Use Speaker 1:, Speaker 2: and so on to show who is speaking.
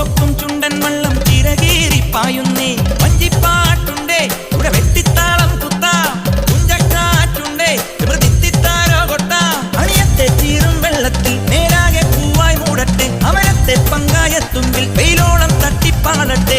Speaker 1: ചുവപ്പും ചുണ്ടൻ വള്ളം